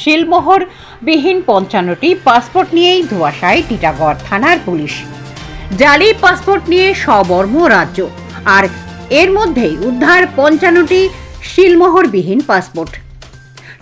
শিলমোহর বিহীন পঞ্চান্নটি পাসপোর্ট নিয়েই ধোয়াশায় টিটাগড় থানার পুলিশ। জালি পাসপোর্ট নিয়ে সবর্ম রাজ্য। আর এর মধ্যেই উদ্ধার পঞ্চান্নটি শিলমোহরবিহীন পাসপোর্ট।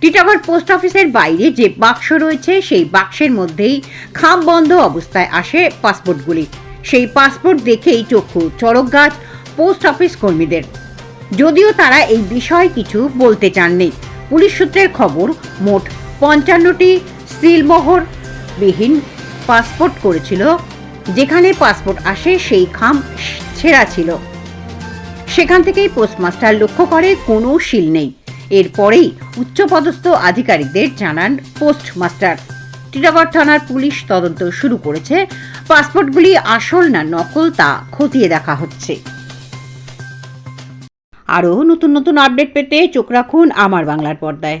টিটাগড় পোস্ট অফিসের বাইরে যে বাক্স রয়েছে, সেই বাক্সের মধ্যেই খাম বন্ধ অবস্থায় আসে পাসপোর্টগুলি। সেই পাসপোর্ট দেখেই চক্ষু চড়ক গাছ পোস্ট অফিস কর্মীদের। যদিও তারা এই বিষয়ে কিছু বলতে চাননি। পুলিশ সূত্রের খবর, মোট পঞ্চান্নটি সিলমোহর বিহীন পাসপোর্ট করেছিল। যেখানে পাসপোর্ট আসে, সেই খাম ছেঁড়া ছিল। সেখান থেকেই পোস্টমাস্টার লক্ষ্য করে, কোনো শিল নেই। এরপরেই উচ্চপদস্থ আধিকারিকদের জানান পোস্টমাস্টার। টিটাগড় থানার পুলিশ তদন্ত শুরু করেছে। পাসপোর্টগুলি আসল না নকল, তা খতিয়ে দেখা হচ্ছে। আরও নতুন নতুন আপডেট পেতে চোখ রাখুন আমার বাংলার পর্দায়।